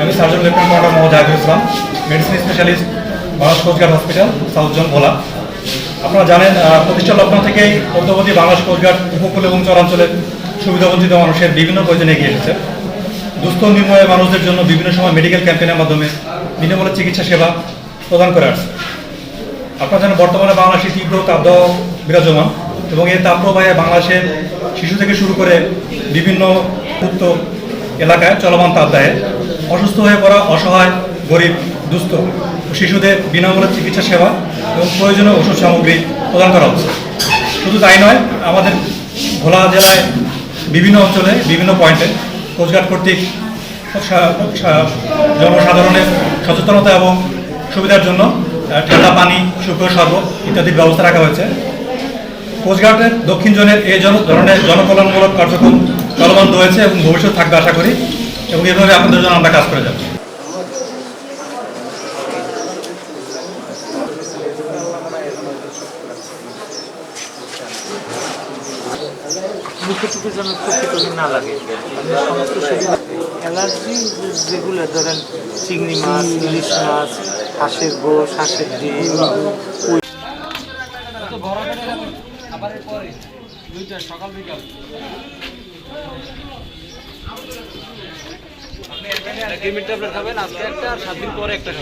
আমি surgeon lieutenant commander Mohammad Zahidul Islam medicine specialist Bangladesh coast guard hospital south zone Bhola. আপনারা জানেন প্রতিষ্ঠা লগ্ন থেকেই অদ্যবধি বাংলাদেশ কোস্টগার্ড উপকূল এবং চরাঞ্চলের সুবিধাবঞ্চিত মানুষের বিভিন্ন প্রয়োজনে এগিয়ে এসেছে। দুস্থ নির্ময় মানুষদের জন্য বিভিন্ন সময় মেডিকেল ক্যাম্পেনের মাধ্যমে বিনামূল্যে চিকিৎসা সেবা প্রদান করে আসছে। আপনারা জানেন, বর্তমানে বাংলাদেশে তীব্র তাপদাহ বিরাজমান এবং এই তাপপ্রবাহে বাংলাদেশের শিশু থেকে শুরু করে বিভিন্ন উক্ত এলাকায় চলমান তাপদাহে অসুস্থ হয়ে পড়া, অসহায়, গরিব, দুস্থ শিশুদের বিনামূল্যে চিকিৎসা সেবা এবং প্রয়োজনীয় ওষুধ সামগ্রী প্রদান করা হচ্ছে। শুধু তাই নয়, আমাদের ভোলা জেলায় বিভিন্ন অঞ্চলে, বিভিন্ন পয়েন্টে কোস্টগার্ড কর্তৃক জনসাধারণের সচেতনতা এবং সুবিধার জন্য ঠান্ডা পানি, শুকনো শরবত ইত্যাদির ব্যবস্থা রাখা হয়েছে। কোস্টগার্ডের দক্ষিণ জোনের এই ধরনের জনকল্যাণমূলক কার্যক্রম চলমান রয়েছে এবং ভবিষ্যৎ থাকবে আশা করি। এবং এভাবে আপনাদের জন্য আমরা কাজ করে যাচ্ছি। মুখে চোখে যেন প্রকৃত না লাগে। সমস্ত সুবিধা অ্যালার্জি যেগুলো ধরেন চিংড়ি মাছ ইলিশ মাছ হাঁসের গোশ হাঁসের ডিম পুঁই। এগ্রিমেন্ট ট্যাবলেট খাবেন আজকে একটা সাত দিন পরে একটা